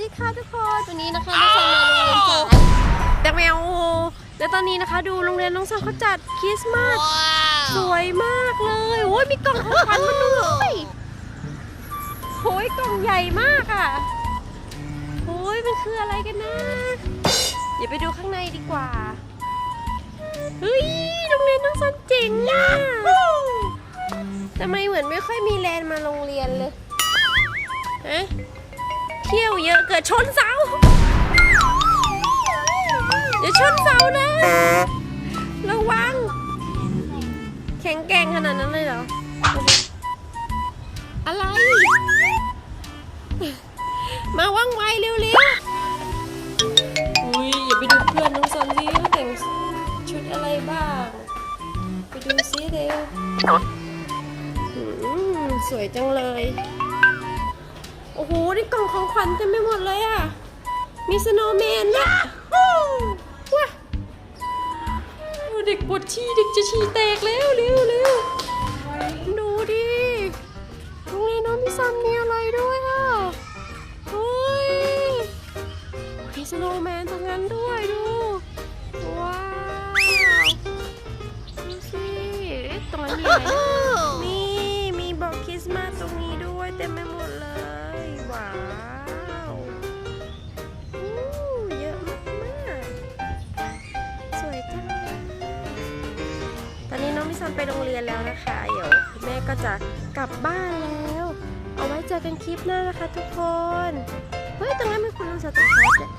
ดีค่ะทุกคนวันนี้นะคะน้องซันมาโรงเรียนสายแต่แมวแล้วตอนนี้นะคะ ดูโรงเรียนน้องซันเขาจัดคริสต์มาสสวยมากเลยโอ้ยมีกล่องของขวัญมาด้วยโอ้ยกล่องใหญ่มากอะโอ้ยมันคืออะไรกันนะเดี๋ยวไปดูข้างในดีกว่าเฮ้ยโรงเรียนน้องซันเจ๋งอะทำไมเหมือนไม่ค่อยมีแลนมาโรงเรียนเลยฮะ เที่ยวเยอะเกิดชนเสาเดี๋ยวชนเสานะ ระวัง แข็งแกร่งขนาดนั้นเลยเหรอ อะไร มาว่องไวเร็วๆอุ้ยอย่าไปดูเพื่อนน้องซันดิว่าแต่งชุดอะไรบ้าง ไปดูซิเร็วอืมสวยจังเลยโอ้โหนี่ กล่องของขวัญเต็มไปหมดเลยอะ มีสโนว์แมนด้วยว้าเด็กปวดฉี่เด็กจะฉี่แตกแล้วเร็วเร็วดูดิโรงเรียนน้องพี่ซันมีอะไรด้วยอะเฮ้ยมีสโนว์แมนทั้งนั้นด้วยดู ว้าวดูสิเอ๊ะตรงนั้นมีอะไรนะนี่มีบอกคริสต์มาสตรงนี้ด้วยเต็มไปหมด ยจ้าตอนนี้น้องมิซันไปโรงเรียนแล้วนะคะ เดี๋ยวคุณแม่ก็จะกลับบ้านแล้ว เอาไว้เจอกันคลิปหน้านะคะทุกคน เฮ้ยตรงนั้นมีคุณลุงสตาร์ทเนี่ย